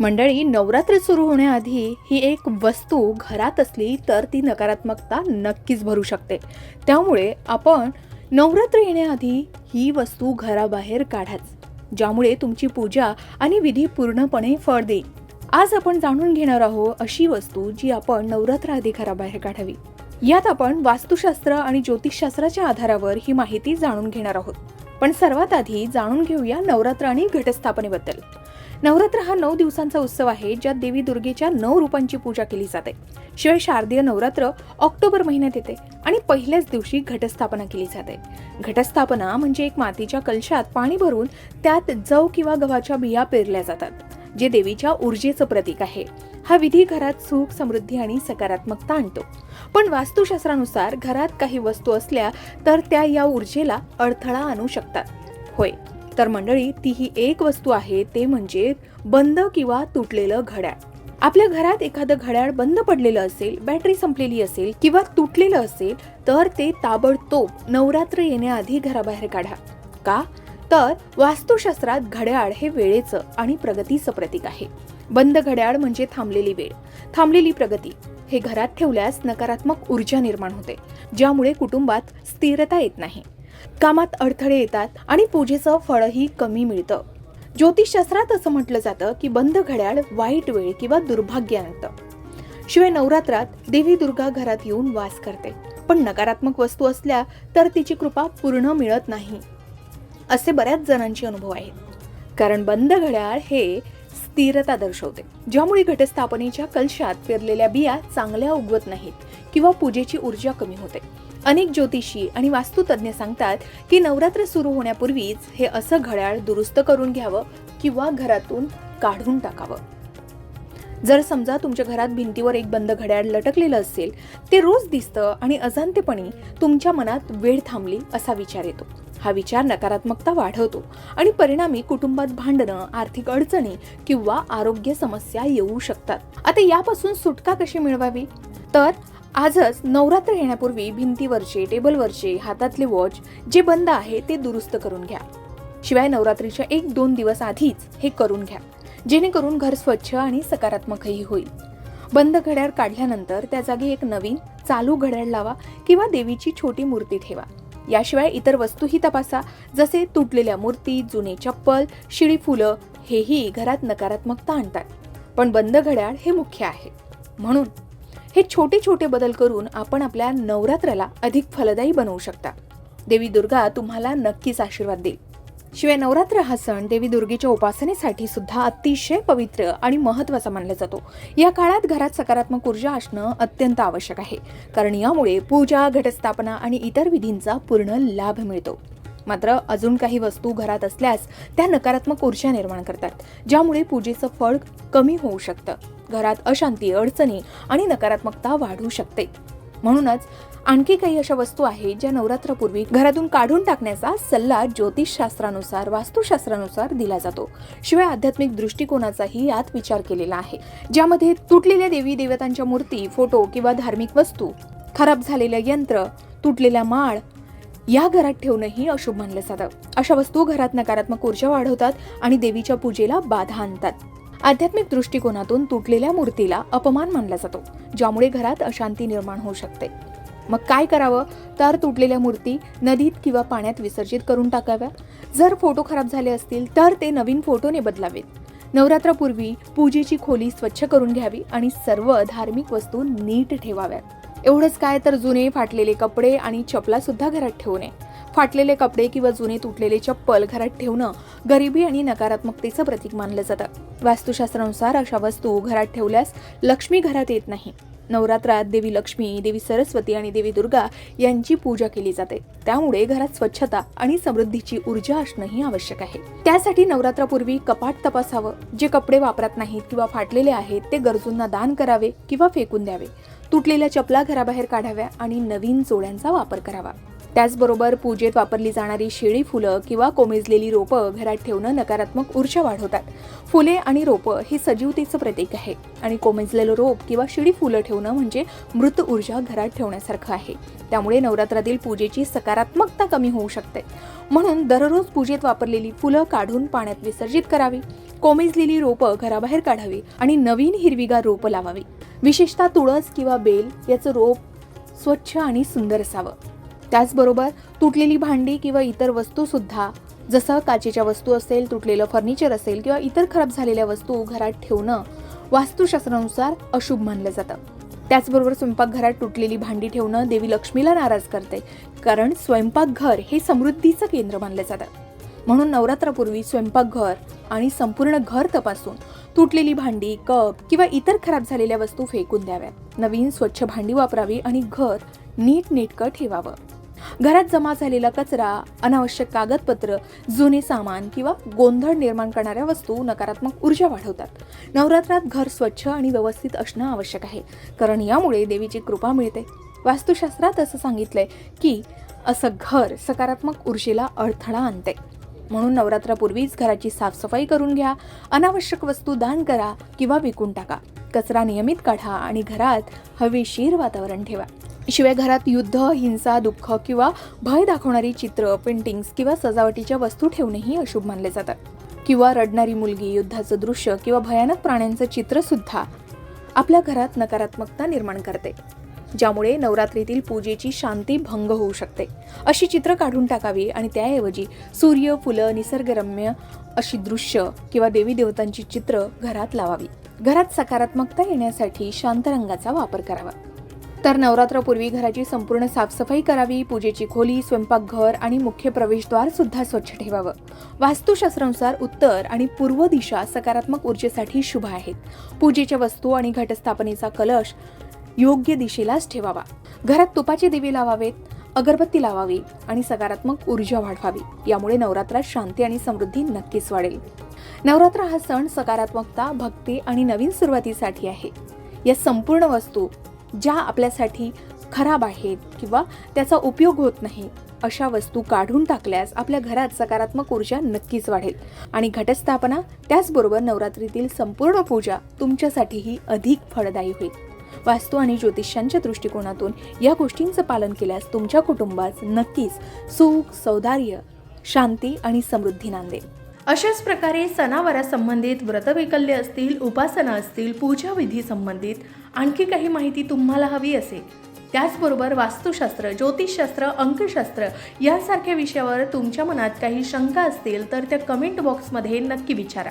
मंडळी नवरात्र सुरू होण्याआधी ही एक वस्तू घरात असली तर ती नकारात्मकता नक्कीच भरू शकते. त्यामुळे आपण नवरात्र येण्याआधी ही वस्तू घराबाहेर काढाच ज्यामुळे तुमची पूजा आणि विधी पूर्णपणे फळ देईल. आज आपण जाणून घेणार आहोत अशी वस्तू जी आपण नवरात्र आधी घराबाहेर काढावी. यात आपण वास्तुशास्त्र आणि ज्योतिषशास्त्राच्या आधारावर ही माहिती जाणून घेणार आहोत. पण सर्वात आधी जाणून घेऊया नवरात्र आणि घटस्थापनेबद्दल. नवरात्र हा नऊ दिवसांचा उत्सव आहे ज्यात देवी दुर्गेच्या नऊ रूपांची पूजा केली जाते. शिवाय शारदीय नवरात्र ऑक्टोबर महिन्यात येते आणि पहिल्याच दिवशी घटस्थापना केली जाते. घटस्थापना म्हणजे एक मातीच्या कलशात पाणी भरून त्यात जव किंवा गव्हाच्या बिया पेरल्या जातात जे देवीच्या ऊर्जेचं प्रतीक आहे. हा विधी घरात सुख समृद्धी आणि सकारात्मकता आणतो. पण वास्तुशास्त्रानुसार घरात काही वस्तू असल्या तर त्या या ऊर्जेला अडथळा आणू शकतात. होय तर मंडळी ती ही एक वस्तू आहे ते म्हणजे बंद किंवा तुटलेलं घड्याळ. आपल्या घरात एखादं घड्याळ बंद पडलेलं असेल बॅटरी संपलेली असेल किंवा तुटलेलं असेल तर ते ताबडतोब नवरात्र येण्याआधी घराबाहेर काढा. का? तर वास्तुशास्त्रात घड्याळ हे वेळेचं आणि प्रगतीचं प्रतीक आहे. बंद घड्याळ म्हणजे थांबलेली वेळ थांबलेली प्रगती. हे घरात ठेवल्यास नकारात्मक ऊर्जा निर्माण होते ज्यामुळे कुटुंबात स्थिरता येत नाही. कामात अडथळे येतात आणि पूजेचं फळही कमी मिळतं. ज्योतिषशास्त्रात असं म्हटलं जातं की बंद घड्याळ वाईट वेळ किंवा दुर्भाग्य आणतं. शिवाय नवरात्रात देवी दुर्गा घरात येऊन वास करते. पण नकारात्मक वस्तू असल्या तर तिची कृपा पूर्ण मिळत नाही. असे बऱ्याच जणांचे अनुभव आहेत. कारण बंद घड्याळ हे स्थिरता दर्शवते. ज्यामुळे घटस्थापनेच्या कलशात पेरलेल्या बिया चांगल्या उगवत नाहीत किंवा पूजेची ऊर्जा कमी होते. अनेक ज्योतिषी आणि वास्तुतज्ञ सांगतात की नवरात्र सुरू होण्यापूर्वीच हे असं घड्याळ दुरुस्त करून घ्यावं किंवा घरातून काढून टाकावं. जर समजा तुमच्या घरात भिंतीवर एक बंद घड्याळ लटकलेलं असेल ते रोज दिसतं आणि अजांतेपणी तुमच्या मनात वेळ थांबली असा विचार येतो. हा विचार नकारात्मकता वाढवतो आणि परिणामी कुटुंबात भांडणं आर्थिक अडचणी किंवा आरोग्य समस्या येऊ शकतात. आता यापासून सुटका कशी मिळवावी? तर आजच नवरात्र येण्यापूर्वी भिंतीवरचे टेबलवरचे हातातले वॉच जे बंद आहे ते दुरुस्त करून घ्या. शिवाय नवरात्रीच्या एक दोन दिवस आधीच हे करून घ्या. जेणेकरून घर स्वच्छ आणि सकारात्मकही होईल. बंद घड्याळ काढल्यानंतर त्या जागी एक नवीन चालू घड्याळ लावा किंवा देवीची छोटी मूर्ती ठेवा. याशिवाय इतर वस्तूही तपासा जसे तुटलेल्या मूर्ती जुने चप्पल शिळी फुलं हेही घरात नकारात्मकता आणतात. पण बंद घड्याळ हे मुख्य आहे. म्हणून हे छोटे छोटे बदल करून आपण आपल्या नवरात्राला अधिक फलदायी बनवू शकता. देवी दुर्गा तुम्हाला नक्कीच आशीर्वाद देईल. शिवाय नवरात्र हा सण देवी दुर्गेच्या उपासनेसाठी सुद्धा अतिशय पवित्र आणि महत्त्वाचा मानला जातो. या काळात घरात सकारात्मक ऊर्जा असणं अत्यंत आवश्यक आहे. कारण यामुळे पूजा घटस्थापना आणि इतर विधींचा पूर्ण लाभ मिळतो. मात्र अजून काही वस्तू घरात असल्यास त्या नकारात्मक ऊर्जा निर्माण करतात ज्यामुळे पूजेचं फळ कमी होऊ शकतं. घरात अशांती अडचणी आणि नकारात्मकता वाढू शकते. म्हणूनच आणखी काही अशा वस्तू आहेत ज्या नवरात्रापूर्वी घरातून काढून टाकण्याचा सल्ला ज्योतिषशास्त्रानुसार वास्तुशास्त्रानुसार दिला जातो. शिवाय आध्यात्मिक दृष्टिकोनाचाही यात विचार केलेला आहे. ज्यामध्ये तुटलेल्या देवी देवतांच्या मूर्ती फोटो किंवा धार्मिक वस्तू खराब झालेलं यंत्र तुटलेला माळ या घरात ठेवणंही अशुभ मानलं जातं. अशा वस्तू घरात नकारात्मक ऊर्जा वाढवतात आणि देवीच्या पूजेला बाधा आणतात. आध्यात्मिक दृष्टिकोनातून तुटलेल्या मूर्तीला अपमान मानला जातो ज्यामुळे घरात अशांती निर्माण होऊ शकते. मग काय करावं? तर तुटलेल्या मूर्ती नदीत किंवा पाण्यात विसर्जित करून टाकाव्या. जर फोटो खराब झाले असतील तर ते नवीन फोटोने बदलावेत. नवरात्रापूर्वी पूजेची खोली स्वच्छ करून घ्यावी आणि सर्व धार्मिक वस्तू नीट ठेवाव्यात. एवढंच काय तर जुने फाटलेले कपडे आणि चपला सुद्धा घरात ठेवू नये. फाटलेले कपडे किंवा जुने तुटलेले चप्पल घरात ठेवणं गरिबी आणि नकारात्मकतेचं प्रतीक मानलं जातं. वास्तुशास्त्रानुसार अशा वस्तू घरात ठेवल्यास लक्ष्मी घरात येत नाही. नवरात्रात देवी लक्ष्मी देवी सरस्वती आणि देवी दुर्गा यांची पूजा केली जाते. त्यामुळे घरात स्वच्छता आणि समृद्धीची ऊर्जा असणंही आवश्यक आहे. त्यासाठी नवरात्रापूर्वी कपाट तपासावं. जे कपडे वापरत नाहीत किंवा फाटलेले आहेत ते गरजूंना दान करावे किंवा फेकून द्यावे. तुटलेल्या चपला घराबाहेर काढाव्या आणि नवीन जोड्यांचा वापर करावा. त्याचबरोबर पूजेत वापरली जाणारी शेळी फुलं किंवा कोमेजलेली रोपं घरात ठेवणं नकारात्मक ऊर्जा वाढवतात. फुले आणि रोपं हे सजीवतेचं प्रतीक आहे आणि कोमेजलेलं रोप किंवा शिडी फुलं ठेवणं म्हणजे मृत ऊर्जा घरात ठेवण्यासारखं आहे. त्यामुळे नवरात्रातील पूजेची सकारात्मकता कमी होऊ शकते. म्हणून दररोज पूजेत वापरलेली फुलं काढून पाण्यात विसर्जित करावी. कोमेजलेली रोपं घराबाहेर काढावी आणि नवीन हिरवीगार रोपं लावावी. विशेषतः तुळस किंवा बेल याचं रोप स्वच्छ आणि सुंदर असावं. त्याचबरोबर तुटलेली भांडी किंवा इतर वस्तू सुद्धा जसं काचेच्या वस्तू असेल तुटलेलं फर्निचर असेल किंवा इतर खराब झालेल्या वस्तू घरात ठेवणं वास्तुशास्त्रानुसार अशुभ मानलं जातं. त्याचबरोबर स्वयंपाकघरात तुटलेली भांडी ठेवणं देवी लक्ष्मीला नाराज करते कारण स्वयंपाकघर हे समृद्धीचं केंद्र मानलं जातं. म्हणून नवरात्रापूर्वी स्वयंपाकघर आणि संपूर्ण घर तपासून तुटलेली भांडी कप किंवा इतर खराब झालेल्या वस्तू फेकून द्याव्यात. नवीन स्वच्छ भांडी वापरावी आणि घर नीट नेटकं ठेवावं. घरात जमा झालेला कचरा अनावश्यक कागदपत्र जुने सामान किंवा गोंधळ निर्माण करणाऱ्या वस्तू नकारात्मक ऊर्जा वाढवतात. नवरात्रात घर स्वच्छ आणि व्यवस्थित असणं आवश्यक आहे कारण यामुळे देवीची कृपा मिळते. वास्तुशास्त्रात असं सांगितलंय की असं घर सकारात्मक ऊर्जेला अडथळा आणते. म्हणून नवरात्रापूर्वीच घराची साफसफाई करून घ्या. अनावश्यक वस्तू दान करा किंवा विकून टाका. कचरा नियमित काढा आणि घरात हवेशीर वातावरण ठेवा. शिवाय घरात युद्ध हिंसा दुःख किंवा भय दाखवणारी चित्र पेंटिंग्स किंवा सजावटीच्या वस्तू ठेवणेही अशुभ मानले जातात. किंवा रडणारी मुलगी युद्धाचं दृश्य किंवा भयानक प्राण्यांचं चित्र सुद्धा आपल्या घरात नकारात्मकता निर्माण करते. ज्यामुळे नवरात्रीतील पूजेची शांती भंग होऊ शकते. अशी चित्र काढून टाकावी आणि त्याऐवजी सूर्य फुलं निसर्गरम्य अशी दृश्य किंवा देवी देवतांची चित्र घरात लावावी. घरात सकारात्मकता येण्यासाठी शांत रंगाचा वापर करावा. तर नवरात्रापूर्वी घराची संपूर्ण साफसफाई करावी पूजेची खोली स्वयंपाकघर आणि मुख्य प्रवेशद्वार सुद्धा स्वच्छ ठेवावं. वास्तुशास्त्रानुसार उत्तर आणि पूर्व दिशा सकारात्मक ऊर्जेसाठी शुभ आहेत. पूजेच्या वस्तू आणि घटस्थापनेचा कलश योग्य दिशेलाच ठेवावा. घरात तुपाचे दिवे लावावेत अगरबत्ती लावावी आणि सकारात्मक ऊर्जा वाढवावी. यामुळे नवरात्रात शांती आणि समृद्धी नक्कीच वाढेल. नवरात्र हा सण सकारात्मकता भक्ती आणि नवीन सुरुवातीसाठी आहे. या संपूर्ण वस्तू ज्या आपल्यासाठी खराब आहेत किंवा त्याचा उपयोग होत नाही अशा वस्तू काढून टाकल्यास आपल्या घरात सकारात्मक ऊर्जा नक्कीच वाढेल. आणि घटस्थापना त्याचबरोबर नवरात्रीतील संपूर्ण पूजा तुमच्यासाठीही अधिक फळदायी होईल. वास्तू आणि ज्योतिषांच्या दृष्टिकोनातून या गोष्टींचं पालन केल्यास तुमच्या कुटुंबात नक्कीच सुख सौदार्य शांती आणि समृद्धी नांदेल. अशाच प्रकारे सणावारासंबंधित व्रतवैकल्य असतील उपासना असतील पूजाविधी संबंधित आणखी काही माहिती तुम्हाला हवी असेल. त्याचबरोबर वास्तुशास्त्र ज्योतिषशास्त्र अंकशास्त्र यासारख्या विषयावर तुमच्या मनात काही शंका असतील तर त्या कमेंट बॉक्समध्ये नक्की विचारा.